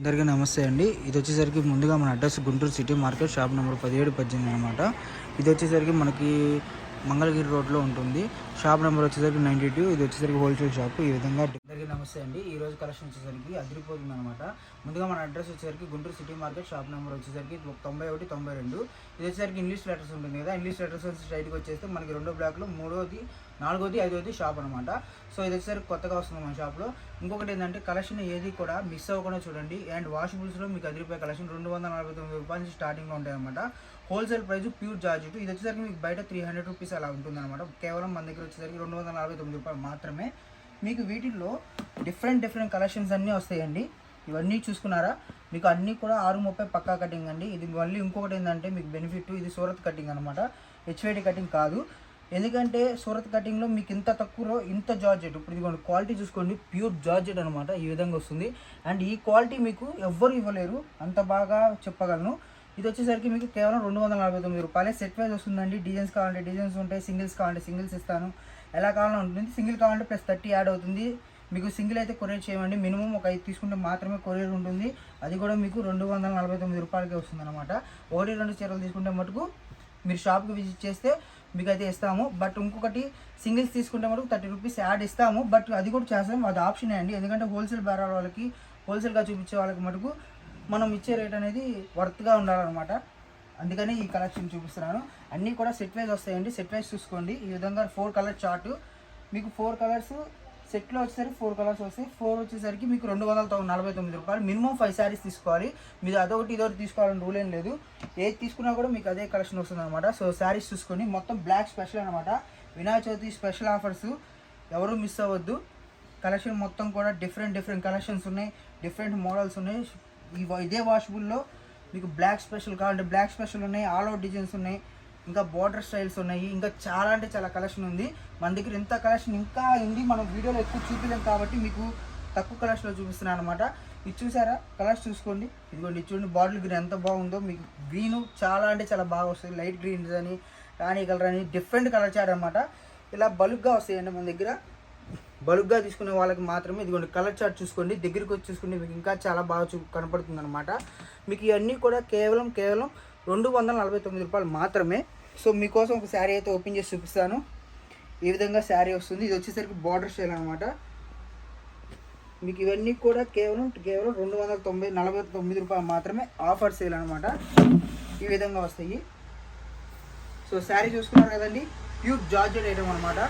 అందరికీ నమస్తే అండి. ఇది వచ్చేసరికి ముందుగా మన address Guntur city market shop number పదిహేడు పద్దెనిమిది అనమాట ఇది వచ్చేసరికి మనకి మంగళగిరి రోడ్లో ఉంటుంది. షాప్ నెంబర్ వచ్చేసరికి నైంటీ టూ ఇది వచ్చేసరికి హోల్సేల్ షాప్. ఈ విధంగా అందరికీ నమస్తే అండి. ఈ రోజు కలెక్షన్ వచ్చేసరికి అదిరిపోతుంది అనమాట ముందుగా మన అడ్రస్ వచ్చేసరికి Guntur city market shop number వచ్చేసరికి తొంభై ఒకటి తొంభై రెండు. ఇది వచ్చేసరికి ఇంగ్లీష్ లెటర్స్ ఉంటుంది కదా. ఇంగ్లీష్ లెటర్స్ స్ట్రైట్కి వచ్చేస్తే మనకి రెండో బ్లాక్లో మూడోది నాలుగోది ఐదోది షాప్ అనమాట సో ఇది వచ్చేసరికి కొత్తగా వస్తుంది మన షాప్లో ఇంకొకటి ఏంటంటే కలెక్షన్ ఏది కూడా మిస్ అవ్వకుండా చూడండి. అండ్ వాషబుల్స్లో మీకు అదిరిపోయే కలెక్షన్ రెండు వందల నలభై తొమ్మిది రూపాయల నుంచి స్టార్టింగ్లో ఉంటాయి అనమాట హోల్సేల్ ప్రైస్ ప్యూర్ జార్జెట్ ఇది వచ్చేసరికి మీకు బయట త్రీ హండ్రెడ్ రూపీస్ అలా ఉంటుంది అనమాట కేవలం మన దగ్గర వచ్చేసరికి రెండు వందల నలభై తొమ్మిది రూపాయలు మాత్రమే. మీకు వీటిల్లో డిఫరెంట్ డిఫరెంట్ కలెక్షన్స్ అన్నీ వస్తాయండి. ఇవన్నీ చూసుకున్నారా? మీకు అన్నీ కూడా ఆరు ముప్పై పక్కా కటింగ్ అండి. ఇది మళ్ళీ ఇంకొకటి ఏంటంటే మీకు బెనిఫిట్ ఇది సూరత్ కటింగ్ అనమాట హెచ్వైడి కటింగ్ కాదు. ఎందుకంటే సూరత్ కటింగ్లో మీకు ఇంత తక్కువలో ఇంత జార్జెట్. ఇప్పుడు ఇదిగోండి క్వాలిటీ చూసుకోండి ప్యూర్ జార్జెట్ అనమాట ఈ విధంగా వస్తుంది. అండ్ ఈ క్వాలిటీ మీకు ఎవ్వరు ఇవ్వలేరు అంత బాగా చెప్పగలను. ఇది వచ్చేసరికి మీకు కేవలం రెండు వందల నలభై తొమ్మిది రూపాయలే. సెట్ వైజ్ వస్తుందండి. డిజైన్స్ కావాలంటే డిజైన్స్ ఉంటాయి సింగిల్స్ కావాలంటే సింగిల్స్ ఇస్తాను. ఎలా కావాలని ఉంటుంది. సింగిల్ కావాలంటే ప్లస్ థర్టీ యాడ్ అవుతుంది. మీకు సింగిల్ అయితే కొరియర్ చేయమండి. మినిమం ఒక ఐదు తీసుకుంటే మాత్రమే కొరియర్ ఉంటుంది. అది కూడా మీకు రెండు వందల నలభై తొమ్మిది రూపాయలకే వస్తుంది అనమాట ఒకటి రెండు చీరలు తీసుకుంటే మటుకు మీరు షాప్కి విజిట్ చేస్తే మీకు అయితే ఇస్తాము. బట్ ఇంకొకటి సింగిల్స్ తీసుకుంటే మటుకు థర్టీ రూపీస్ యాడ్ ఇస్తాము. బట్ అది కూడా చేస్తాం. అది ఆప్షనే అండి. ఎందుకంటే హోల్సేల్ బేరాల వాళ్ళకి హోల్సేల్గా చూపించే వాళ్ళకి మటుకు మనం ఇచ్చే రేట్ అనేది వర్త్గా ఉండాలన్నమాట. అందుకని ఈ కలెక్షన్ చూపిస్తున్నాను. అన్నీ కూడా సెట్ వైజ్ వస్తాయండి. సెట్ వైజ్ చూసుకోండి. ఈ విధంగా ఫోర్ కలర్ చార్ట్ మీకు ఫోర్ కలర్స్ సెట్లో వచ్చేసరికి ఫోర్ కలర్స్ వస్తాయి. ఫోర్ వచ్చేసరికి మీకు రెండు వందల నలభై తొమ్మిది రూపాయలు మినిమం ఫైవ్ శారీస్ తీసుకోవాలి. మీరు అదొకటి ఇదొకటి తీసుకోవాలని రూల్ ఏం లేదు. ఏది తీసుకున్నా కూడా మీకు అదే కలెక్షన్ వస్తుంది అనమాట సో శారీస్ చూసుకొని మొత్తం బ్లాక్ స్పెషల్ అనమాట వినాయక చవితి స్పెషల్ ఆఫర్స్ ఎవరు మిస్ అవ్వద్దు. కలెక్షన్ మొత్తం కూడా డిఫరెంట్ డిఫరెంట్ కలెక్షన్స్ ఉన్నాయి. డిఫరెంట్ మోడల్స్ ఉన్నాయి. ఈ ఇదే వాషబుల్లో మీకు బ్లాక్ స్పెషల్ కావాలంటే బ్లాక్ స్పెషల్ ఉన్నాయి. ఆల్ అవుట్ డిజైన్స్ ఉన్నాయి. ఇంకా బార్డర్ స్టైల్స్ ఉన్నాయి. ఇంకా చాలా అంటే చాలా కలెక్షన్ ఉంది. మన దగ్గర ఇంత కలెక్షన్ ఇంకా ఉంది. మనం వీడియోలో ఎక్కువ చూపించాం కాబట్టి మీకు తక్కువ కలెక్షన్లో చూపిస్తున్నాను అనమాట ఇది చూసారా? కలర్స్ చూసుకోండి. ఇదిగోండి చూడండి బాటిల్ గ్రీన్ ఎంత బాగుందో. మీకు గ్రీన్ చాలా అంటే చాలా బాగా వస్తుంది లైట్ గ్రీన్ అని రాణి కలర్ అని డిఫరెంట్ కలర్ చాట్ అనమాట ఇలా బల్క్గా వస్తాయండి మన దగ్గర. బల్క్గా తీసుకునే వాళ్ళకి మాత్రమే ఇదిగోండి కలర్ చార్ట్ చూసుకోండి. దగ్గరికి వచ్చి చూసుకుంటే మీకు ఇంకా చాలా బాగా చూ కనపడుతుంది అనమాట మీకు ఇవన్నీ కూడా కేవలం కేవలం రెండు వందల నలభై తొమ్మిది రూపాయలు మాత్రమే. సో మీకోసం ఒక శారీ అయితే ఓపెన్ చేసి చూపిస్తాను. ఈ విధంగా శారీ వస్తుంది? ఇది వచ్చేసరికి బార్డర్ స్టైల్ అనమాట మీకు ఇవన్నీ కూడా కేవలం కేవలం రెండు వందల తొంభై నలభై తొమ్మిది రూపాయలు మాత్రమే ఆఫర్ సేల్ అనమాట ఈ విధంగా వస్తాయి. సో శారీ చూసుకున్నారు కదండి ప్యూర్ జార్జెట్ ఐటమ్ అనమాట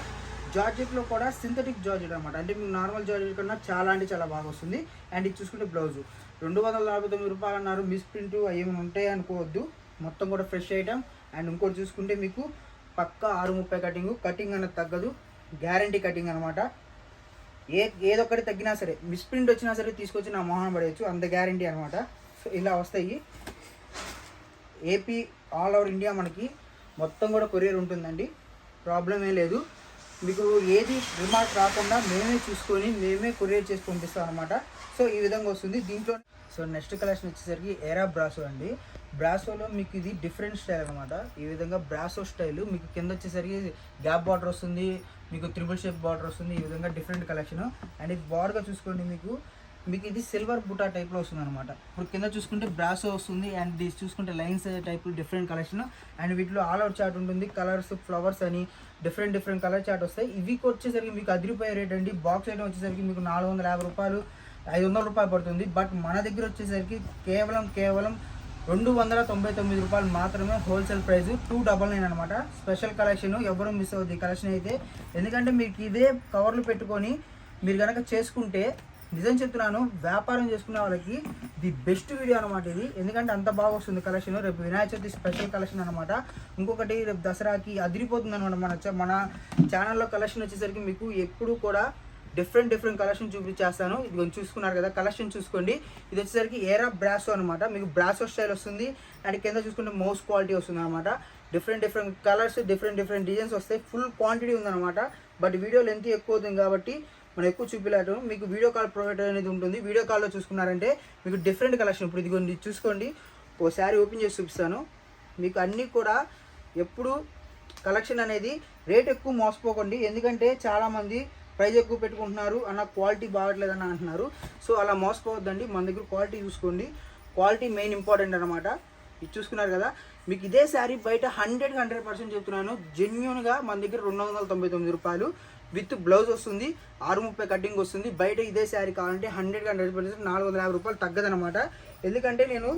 జార్జెట్లో కూడా సింథటిక్ జార్జెట్ అనమాట అంటే మీకు నార్మల్ జార్జెట్ కన్నా చాలా అంటే చాలా బాగా వస్తుంది. అండ్ ఇది చూసుకుంటే బ్లౌజు రెండు వందల నలభై తొమ్మిది రూపాయలు అన్నారు. మిస్ ప్రింట్ ఏమైనా ఉంటాయి అనుకోవద్దు. మొత్తం కూడా ఫ్రెష్ ఐటమ్ అండ్ ఇంకోటి చూసుకుంటే మీకు పక్కా ఆరు ముప్పై కటింగ్ కటింగ్ అనేది తగ్గదు. గ్యారంటీ కటింగ్ అనమాట ఏ ఏదొక్కటి తగ్గినా సరే మిస్ప్రింట్ వచ్చినా సరే తీసుకొచ్చి నా మోహన పడేయచ్చు అంత గ్యారంటీ అనమాట సో ఇలా వస్తాయి. ఏపీ ఆల్ ఓవర్ ఇండియా మనకి మొత్తం కూడా కొరియర్ ఉంటుందండి. ప్రాబ్లం లేదు. మీకు ఏది రిమార్క్ రాకుండా మేమే చూసుకొని మేమే కొరియర్ చేసి పంపిస్తాం అనమాట సో ఈ విధంగా వస్తుంది. దీంట్లో సో నెక్స్ట్ కలెక్షన్ వచ్చేసరికి ఏరా బ్రాసో అండి. బ్రాసోలో మీకు ఇది డిఫరెంట్ స్టైల్ అనమాట ఈ విధంగా బ్రాసో స్టైల్ మీకు కింద వచ్చేసరికి గ్యాప్ బార్డర్ వస్తుంది. మీకు త్రిబుల్ షేప్ బార్డర్ వస్తుంది. ఈ విధంగా డిఫరెంట్ కలెక్షన్ అండ్ ఇది బార్డర్గా చూసుకోండి మీకు. మీకు ఇది సిల్వర్ బుటా టైప్లో వస్తుంది అనమాట ఇప్పుడు కింద చూసుకుంటే బ్రాస్ వస్తుంది అండ్ ఇది చూసుకుంటే lines type different collection and వీటిలో ఆల్ అవుట్ చార్ట్ ఉంటుంది. కలర్స్ ఫ్లవర్స్ అని డిఫరెంట్ డిఫరెంట్ కలర్ చార్ట్ వస్తాయి. ఇవి వచ్చేసరికి మీకు అదిరిపోయే రేట్ అండి. బాక్స్ ఐటమ్ వచ్చేసరికి మీకు నాలుగు వందల యాభై రూపాయలు ఐదు వందల రూపాయలు పడుతుంది. బట్ మన దగ్గర వచ్చేసరికి కేవలం కేవలం రెండు వందల తొంభై తొమ్మిది రూపాయలు మాత్రమే wholesale price two double nine అనమాట స్పెషల్ కలెక్షన్ ఎవరు మిస్ అవుద్ది కలెక్షన్ అయితే ఎందుకంటే మీకు ఇదే కవర్లు పెట్టుకొని మీరు కనుక చేసుకుంటే నిజం చెప్తున్నాను వ్యాపారం చేసుకునే వాళ్ళకి ది బెస్ట్ వీడియో అనమాట ఇది. ఎందుకంటే అంత బాగా వస్తుంది కలెక్షన్ రేపు వినాయక చవితి స్పెషల్ కలెక్షన్ అనమాట ఇంకొకటి రేపు దసరాకి అదిరిపోతుంది అనమాట మన మన ఛానల్లో కలెక్షన్ వచ్చేసరికి మీకు ఎప్పుడు కూడా డిఫరెంట్ డిఫరెంట్ కలెక్షన్ చూపించేస్తాను. ఇది కొంచెం చూసుకున్నారు కదా కలెక్షన్ చూసుకోండి. ఇది వచ్చేసరికి ఏరా బ్రాసో అనమాట మీకు బ్రాసో స్టైల్ వస్తుంది. అండ్ కింద చూసుకుంటే మౌస్ క్వాలిటీ వస్తుంది అనమాట different different colours different different designs వస్తాయి. ఫుల్ క్వాంటిటీ ఉందన్నమాట. బట్ వీడియో లెంత్ ఎక్కువ అవుతుంది కాబట్టి మనం ఎక్కువ చూపించలేటు మీకు వీడియో కాల్ ప్రొవైడర్ అనేది ఉంటుంది. వీడియో కాల్లో చూసుకున్నారంటే మీకు డిఫరెంట్ కలెక్షన్ ఇప్పుడు ఇదిగోండి చూసుకోండి. ఓ శారీ ఓపెన్ చేసి చూపిస్తాను. మీకు అన్నీ కూడా ఎప్పుడు కలెక్షన్ అనేది రేట్ ఎక్కువ మోసపోకండి. ఎందుకంటే చాలామంది ప్రైస్ ఎక్కువ పెట్టుకుంటున్నారు అన్న క్వాలిటీ బాగట్లేదని అంటున్నారు. సో అలా మోసపోవద్దండి. మన దగ్గర క్వాలిటీ చూసుకోండి. క్వాలిటీ మెయిన్ ఇంపార్టెంట్ అనమాట ఇది చూసుకున్నారు కదా. మీకు ఇదే శారీ బయట హండ్రెడ్ హండ్రెడ్ పర్సెంట్ చెప్తున్నాను. జెన్యున్గా మన దగ్గర రెండు వందల తొంభై తొమ్మిది రూపాయలు. విత్ బ్లౌజ్ వస్తుంది ఆరు ముప్పై కటింగ్ వస్తుంది. బయట ఇదే శారీ కావాలంటే హండ్రెడ్ హండ్రెడ్ పర్సెంట్ నాలుగు వందల యాభై రూపాయలు తగ్గదనమాట ఎందుకంటే నేను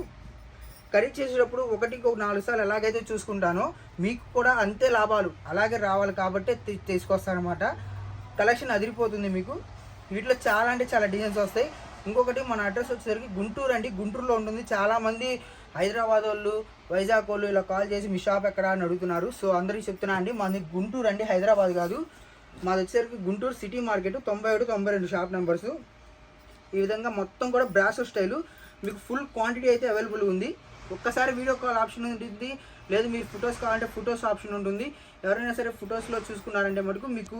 ఖరీదు చేసేటప్పుడు ఒకటికి ఒక నాలుగు సార్లు ఎలాగైతే చూసుకుంటానో మీకు కూడా అంతే లాభాలు అలాగే రావాలి కాబట్టి తీసుకొస్తానమాట కలెక్షన్ అదిరిపోతుంది మీకు. వీటిలో చాలా అంటే చాలా డిజైన్స్ వస్తాయి. ఇంకొకటి మన అడ్రస్ వచ్చేసరికి గుంటూరు అండి. గుంటూరులో ఉంటుంది. చాలామంది హైదరాబాద్ వాళ్ళు వైజాగ్ వాళ్ళు ఇలా కాల్ చేసి మీ షాప్ ఎక్కడ అని అడుగుతున్నారు. సో అందరికీ చెప్తున్నా అండి మనది గుంటూరు అండి హైదరాబాద్ కాదు. మాది వచ్చేసరికి గుంటూరు సిటీ మార్కెట్ తొంభై ఏడు తొంభై రెండు షాప్ నెంబర్స్. ఈ విధంగా మొత్తం కూడా బ్రాసో స్టైలు. మీకు ఫుల్ క్వాంటిటీ అయితే అవైలబుల్ ఉంది. ఒక్కసారి వీడియో కాల్ ఆప్షన్ ఉంటుంది. లేదు మీరు ఫొటోస్ కావాలంటే ఫొటోస్ ఆప్షన్ ఉంటుంది. ఎవరైనా సరే ఫొటోస్లో చూసుకున్నారంటే మటుకు మీకు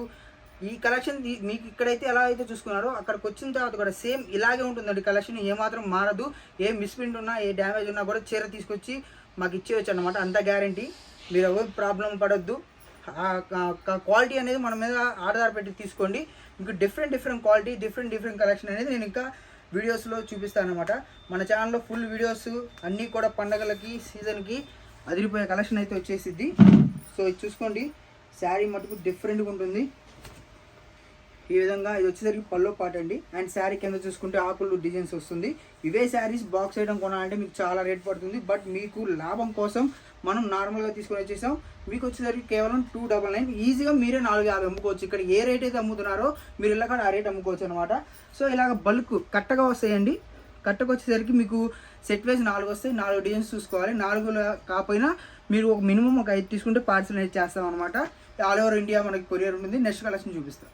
ఈ కలెక్షన్ మీకు ఇక్కడైతే ఎలా అయితే చూసుకున్నారో అక్కడికి వచ్చిన తర్వాత కూడా సేమ్ ఇలాగే ఉంటుందండి. కలెక్షన్ ఏమాత్రం మారదు. ఏ మిస్ప్రింట్ ఉన్నా ఏ డ్యామేజ్ ఉన్నా కూడా చీర తీసుకొచ్చి మాకు ఇచ్చేయచ్చు అనమాట అంత గ్యారంటీ. మీరు ఎవరు ప్రాబ్లం పడద్దు. క్వాలిటీ అనేది మన మీద ఆధార పెట్టి తీసుకోండి. మీకు different different quality different different collection అనేది నేను ఇంకా వీడియోస్లో చూపిస్తానమాట మన ఛానల్లో ఫుల్ వీడియోస్ అన్నీ కూడా పండగలకి సీజన్కి అదిరిపోయే కలెక్షన్ అయితే వచ్చేసిద్ది. సో ఇది చూసుకోండి. శారీ మటుకు డిఫరెంట్గా ఉంటుంది. ఈ విధంగా ఇది వచ్చేసరికి పల్లో పాట అండి. అండ్ శారీ కింద చూసుకుంటే ఆకులు డిజైన్స్ వస్తుంది. ఇవే శారీస్ బాక్స్ ఐటమ్ కొనాలంటే మీకు చాలా రేట్ పడుతుంది. బట్ మీకు లాభం కోసం మనం నార్మల్గా తీసుకొని వచ్చేసాం. మీకు వచ్చేసరికి కేవలం టూ డబల్ నైన్ ఈజీగా మీరే నాలుగు యాభై అమ్ముకోవచ్చు. ఇక్కడ ఏ రేట్ అయితే అమ్ముతున్నారో మీరు ఇలా ఆ రేట్ అమ్ముకోవచ్చు అనమాట సో ఇలాగ బల్క్ కట్టగా వస్తాయండి. కట్టకు వచ్చేసరికి మీకు సెట్ వైజ్ నాలుగు వస్తాయి. నాలుగు డిజైన్స్ చూసుకోవాలి. నాలుగు కాకపోయినా మీరు ఒక మినిమం ఒక ఐదు తీసుకుంటే పార్సల్ అనేది చేస్తాం అనమాట ఆల్ ఓవర్ ఇండియా మనకి కొరియర్ ఉంటుంది. నెక్స్ట్ కలెక్షన్ చూపిస్తాం.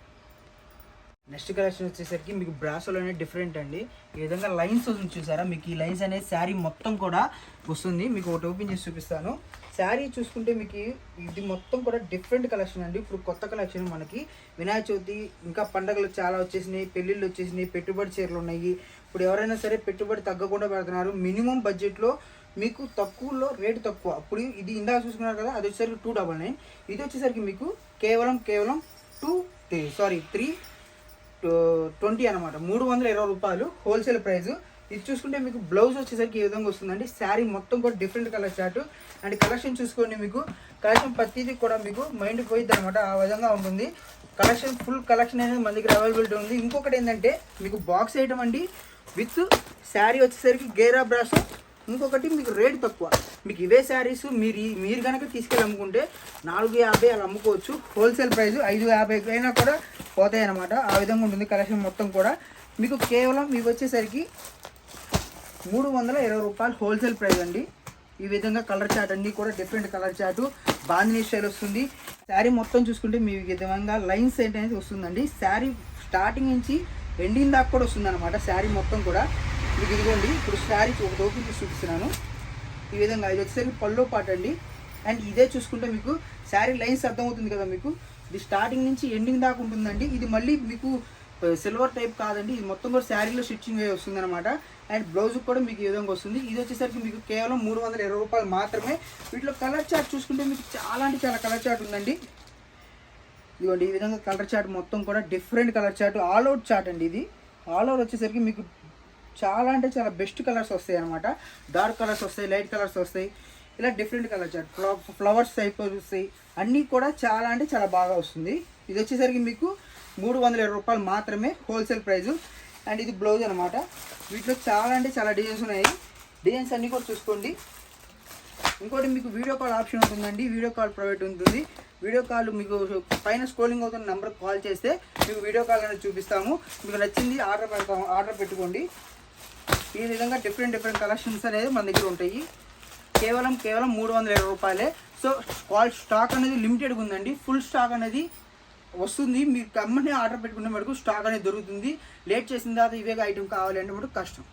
నెక్స్ట్ కలెక్షన్ వచ్చేసరికి మీకు బ్రాసోలోనే డిఫరెంట్ అండి. ఈ విధంగా లైన్స్ వస్తుంది చూసారా? మీకు ఈ లైన్స్ అనేది శారీ మొత్తం కూడా వస్తుంది. మీకు ఒకటి ఓపెన్ చేసి చూపిస్తాను. శారీ చూసుకుంటే మీకు ఇది మొత్తం కూడా డిఫరెంట్ కలెక్షన్ అండి. ఇప్పుడు కొత్త కలెక్షన్ మనకి వినాయక చవితి ఇంకా పండగలు చాలా వచ్చేసినాయి. పెళ్ళిళ్ళు వచ్చేసినాయి. పెట్టుబడి చీరలు ఉన్నాయి. ఇప్పుడు ఎవరైనా సరే పెట్టుబడి తగ్గకుండా పెడుతున్నారు. మినిమం బడ్జెట్లో మీకు తక్కువలో రేటు తక్కువ. అప్పుడు ఇది ఇందాక చూసుకున్నారు కదా అది వచ్చేసరికి టూ డబల్ నైన్ ఇది వచ్చేసరికి మీకు కేవలం కేవలం టూ సారీ త్రీ ట్వంటీ అనమాట మూడు వందల ఇరవై రూపాయలు హోల్సేల్ ప్రైస్. ఇది చూసుకుంటే మీకు బ్లౌజ్ వచ్చేసరికి ఈ విధంగా వస్తుందండి. శారీ మొత్తం కూడా different colour chart and collection చూసుకోండి మీకు. కలెక్షన్ ప్రతిదీ కూడా మీకు మైండ్ పోయిద్ది అనమాట ఆ విధంగా ఉంటుంది. కలెక్షన్ ఫుల్ కలెక్షన్ అనేది మన దగ్గర అవైలబిలిటీ ఉంది. ఇంకొకటి ఏంటంటే మీకు బాక్స్ ఐటమ్ అండి. విత్ శారీ వచ్చేసరికి గేరా బ్రాస్ ఇంకొకటి మీకు రేట్ తక్కువ. మీకు ఇవే శారీస్ మీరు మీరు కనుక తీసుకెళ్ళి అమ్ముకుంటే నాలుగు యాభై అలా అమ్ముకోవచ్చు. హోల్సేల్ ప్రైస్ ఐదు యాభై అయినా కూడా పోతాయి అనమాట ఆ విధంగా ఉంటుంది కలెక్షన్ మొత్తం కూడా. మీకు కేవలం ఇవి వచ్చేసరికి మూడు వందల ఇరవై రూపాయలు హోల్సేల్ ప్రైస్ అండి. ఈ విధంగా కలర్ చాట్ అన్నీ కూడా డిఫరెంట్ కలర్ చాటు బాంధిని స్టైల్ వస్తుంది. శారీ మొత్తం చూసుకుంటే మీ విధంగా లైన్స్ అనేది వస్తుందండి. శారీ స్టార్టింగ్ నుంచి ఎండింగ్ దాకా కూడా వస్తుంది అనమాట శారీ మొత్తం కూడా. మీకు ఇదిగోండి ఇప్పుడు శారీ ఒక ఓపెన్ చేసి చూపిస్తున్నాను. ఈ విధంగా ఇది వచ్చేసరికి పల్లో పాట అండి. అండ్ ఇదే చూసుకుంటే మీకు శారీ లైన్స్ అర్థమవుతుంది కదా మీకు. ఇది స్టార్టింగ్ నుంచి ఎండింగ్ దాకా ఉంటుందండి. ఇది మళ్ళీ మీకు సిల్వర్ టైప్ కాదండి. ఇది మొత్తం కూడా శారీలో స్టిచ్చింగ్ అయ్యి వస్తుంది అనమాట అండ్ బ్లౌజ్ కూడా మీకు ఈ విధంగా వస్తుంది. ఇది వచ్చేసరికి మీకు కేవలం మూడు వందల ఇరవై రూపాయలు మాత్రమే. వీటిలో కలర్ చార్ట్ చూసుకుంటే మీకు చాలా అంటే చాలా కలర్ చార్ట్ ఉందండి. ఇదిగోండి ఈ విధంగా కలర్ చార్ట్ మొత్తం కూడా different colour chart all out chart అండి ఇది. ఆల్ అవుట్ వచ్చేసరికి మీకు చాలా అంటే చాలా బెస్ట్ కలర్స్ వస్తాయి అనమాట డార్క్ కలర్స్ వస్తాయి లైట్ కలర్స్ వస్తాయి. ఇలా డిఫరెంట్ కలర్స్ ఫ్లవర్స్ టైప్ వస్తాయి అన్నీ కూడా చాలా అంటే చాలా బాగా వస్తుంది. ఇది వచ్చేసరికి మీకు మూడు వందల ఇరవై రూపాయలు మాత్రమే హోల్సేల్ ప్రైస్ అండ్ ఇది బ్లౌజ్ అనమాట వీటిలో చాలా అంటే చాలా డిజైన్స్ ఉన్నాయి. డిజైన్స్ అన్నీ కూడా చూసుకోండి. ఇంకోటి మీకు వీడియో కాల్ ఆప్షన్ ఉంటుందండి. వీడియో కాల్ ప్రైవేట్ ఉంటుంది. వీడియో కాల్ మీకు పైన స్క్రోలింగ్ అవుతున్న నెంబర్కి కాల్ చేస్తే మీకు వీడియో కాల్ అనేది చూపిస్తాము. మీకు నచ్చింది ఆర్డర్ పెడతాము ఆర్డర్ పెట్టుకోండి. ఈ విధంగా డిఫరెంట్ డిఫరెంట్ కలెక్షన్స్ అనేది మన దగ్గర ఉంటాయి. కేవలం కేవలం మూడు వందల ఇరవై రూపాయలే. సో వాళ్ళ స్టాక్ అనేది లిమిటెడ్గా ఉందండి. ఫుల్ స్టాక్ అనేది వస్తుంది. మీరు కమ్మని ఆర్డర్ పెట్టుకునే మటుకు స్టాక్ అనేది దొరుకుతుంది. లేట్ చేసిన తర్వాత ఇవే ఐటెం కావాలి అంటే మటుకు కష్టం.